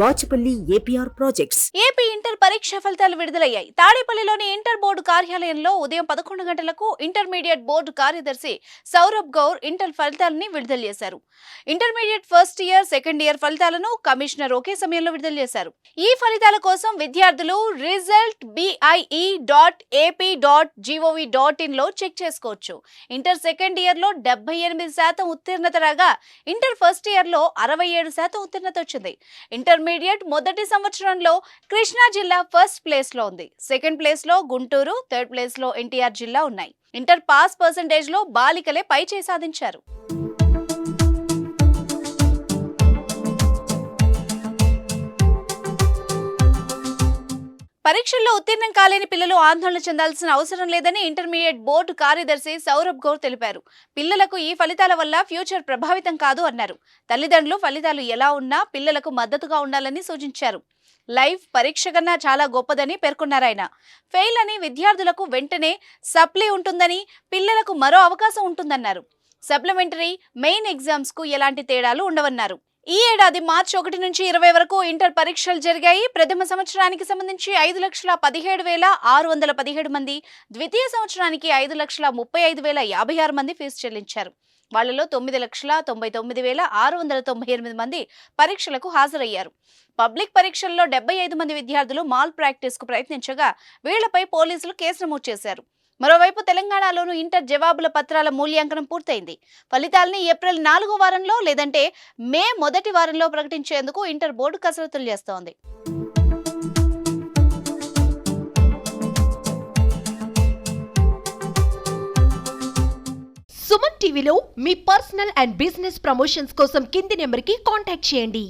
Bachupalli APR projects. AP inter పరీక్ష ఫలితాలు విడుదలయ్యాయి. తాడేపల్లిలోని ఇంటర్ బోర్డు కార్యాలయంలో ఉదయం పదకొండు గంటలకు ఇంటర్మీడియట్ బోర్డు కార్యదర్శి సౌరభ్ గౌర్ ఇంటర్ ఫలితాలని విడుదల చేశారు. Intermediate first year second year ఫలితాలను కమిషనర్ ఒకే సమయంలో విడుదల చేశారు. ఈ ఫలితాల కోసం విద్యార్థులు result BIE dot AP dot GOV dot ఇన్లో చెక్ చేసుకోవచ్చు. ఇంటర్ సెకండ్ ఇయర్లో డెబ్బై ఎనిమిది శాతం ఉత్తీర్ణత రాగా ఇంటర్ ఫస్ట్ ఇయర్లో అరవై ఏడు శాతం ఉత్తీర్ణత వచ్చింది. ఇంటర్ ఇంటర్మీడియట్ మొదటి సంవత్సరంలో కృష్ణా జిల్లా ఫస్ట్ ప్లేస్లో ఉంది. సెకండ్ ప్లేస్లో గుంటూరు థర్డ్ ప్లేస్లో ఎన్టీఆర్ జిల్లా ఉన్నాయి. ఇంటర్ పాస్ పర్సంటేజ్లో బాలికలే పై సాధించారు పరీక్షల్లో ఉత్తీర్ణం కాలేని పిల్లలు ఆందోళన చెందాల్సిన అవసరం లేదని ఇంటర్మీడియట్ బోర్డు కార్యదర్శి సౌరభ్ గౌర్ తెలిపారు. పిల్లలకు ఈ ఫలితాల వల్ల ఫ్యూచర్ ప్రభావితం కాదు అన్నారు. తల్లిదండ్రులు ఫలితాలు ఎలా ఉన్నా పిల్లలకు మద్దతుగా ఉండాలని సూచించారు. లైఫ్ పరీక్ష కన్నా చాలా గొప్పదని పేర్కొన్నారు ఆయన. ఫెయిల్ అని విద్యార్థులకు వెంటనే సప్లీ ఉంటుందని పిల్లలకు మరో అవకాశం ఉంటుందన్నారు. సప్లిమెంటరీ మెయిన్ ఎగ్జామ్స్కు ఎలాంటి తేడాలు ఉండవన్నారు. ఈ ఏడాది మార్చి ఒకటి నుంచి ఇరవై వరకు ఇంటర్ పరీక్షలు జరిగాయి. ప్రథమ సంవత్సరానికి సంబంధించి ఐదు లక్షల పదిహేడు వేల ఆరు వందల పదిహేడు మంది ద్వితీయ సంవత్సరానికి ఐదు లక్షల ముప్పై ఐదు వేల యాభై ఆరు మంది ఫీజు చెల్లించారు. వాళ్ళలో తొమ్మిది లక్షల తొంభై తొమ్మిది వేల ఆరు వందల తొంభై ఎనిమిది మంది పరీక్షలకు హాజరయ్యారు. పబ్లిక్ పరీక్షల్లో డెబ్బై ఐదు మంది విద్యార్థులు మాల్ ప్రాక్టీస్కు ప్రయత్నించగా వీళ్ళపై పోలీసులు కేసు నమోదు చేశారు. మరోవైపు తెలంగాణలోనూ ఇంటర్ జవాబుల పత్రాల మూల్యాంకనం పూర్తయింది. ఫలితాల్ని ఏప్రిల్ నాలుగో వారంలో లేదంటే మే మొదటి వారంలో ప్రకటించేందుకు ఇంటర్ బోర్డు కసరత్తులు చేస్తోంది. సుమన్ టీవీలో మీ పర్సనల్ అండ్ బిజినెస్ ప్రమోషన్స్ కోసం కింది నెంబర్కి కాంటాక్ట్ చేయండి.